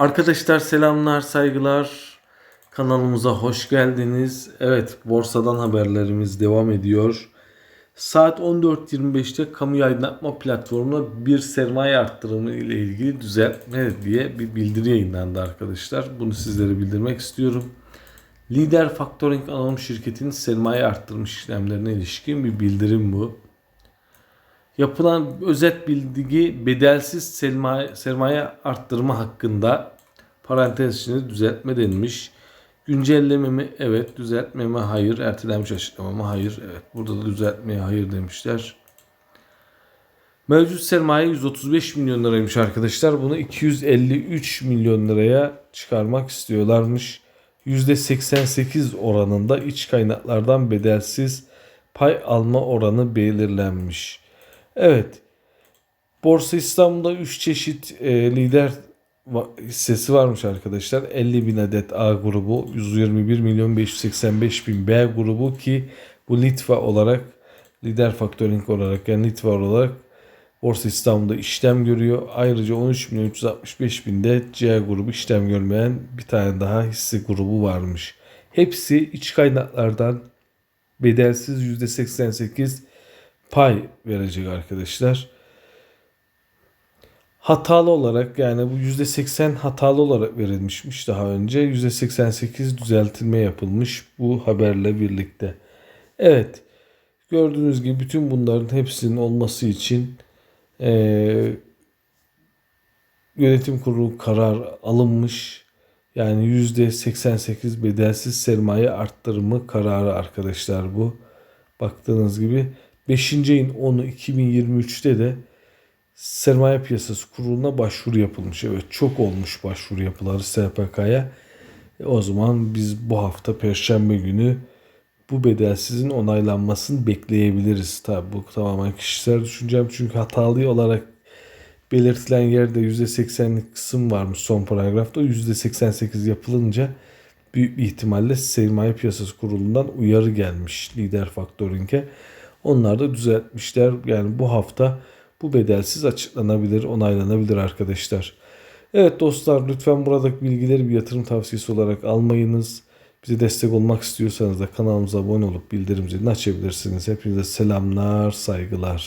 Arkadaşlar selamlar, saygılar. Kanalımıza hoş geldiniz. Evet, borsadan haberlerimiz devam ediyor. Saat 14.25'te kamu aydınlatma platformuna bir sermaye arttırımı ile ilgili düzeltme diye bir bildiri yayınlandı arkadaşlar. Bunu sizlere bildirmek istiyorum. Lider Factoring Anonim Şirketi'nin sermaye arttırmış işlemlerine ilişkin bir bildirim bu. Yapılan özet bilgi bedelsiz sermaye, sermaye arttırma hakkında parantez içinde düzeltme denmiş. Güncelleme mi? Evet. Düzeltme mi? Hayır. Ertelenmiş açıklama mı? Hayır. Evet. Burada da düzeltmeye hayır demişler. Mevcut sermaye 135 milyon liraymış arkadaşlar. Bunu 253 milyon liraya çıkarmak istiyorlarmış. %88 oranında iç kaynaklardan bedelsiz pay alma oranı belirlenmiş. Evet. Borsa İstanbul'da 3 çeşit e, lider hissesi varmış arkadaşlar. 50 bin adet A grubu, 121 milyon 585 bin B grubu ki bu Litva olarak lider factoring olarak yani Litva olarak Borsa İstanbul'da işlem görüyor. Ayrıca 13 milyon 365 binde C grubu işlem görmeyen bir tane daha hisse grubu varmış. Hepsi iç kaynaklardan bedelsiz %88 pay verecek arkadaşlar. Hatalı olarak yani bu %80 hatalı olarak verilmişmiş daha önce. %88 düzeltilme yapılmış bu haberle birlikte. Evet gördüğünüz gibi bütün bunların hepsinin olması için eee, yönetim kurulu karar alınmış. Yani %88 bedelsiz sermaye arttırımı kararı arkadaşlar bu. Baktığınız gibi 5. ayın 10'u 2023'te de sermaye piyasası kuruluna başvuru yapılmış. Evet çok olmuş başvuru yapıları SPK'ya. E, o zaman biz bu hafta perşembe günü bu bedelsizin onaylanmasını bekleyebiliriz. Tabi bu tamamen kişisel düşüncem çünkü hatalı olarak belirtilen yerde %80'lik kısım varmış son paragrafta. O %88 yapılınca büyük bir ihtimalle sermaye piyasası kurulundan uyarı gelmiş lider faktöringe. Onlar da düzeltmişler. Yani bu hafta bu bedelsiz açıklanabilir, onaylanabilir arkadaşlar. Evet dostlar lütfen buradaki bilgileri bir yatırım tavsiyesi olarak almayınız. Bize destek olmak istiyorsanız da kanalımıza abone olup bildirim zilini açabilirsiniz. Hepinize selamlar, saygılar.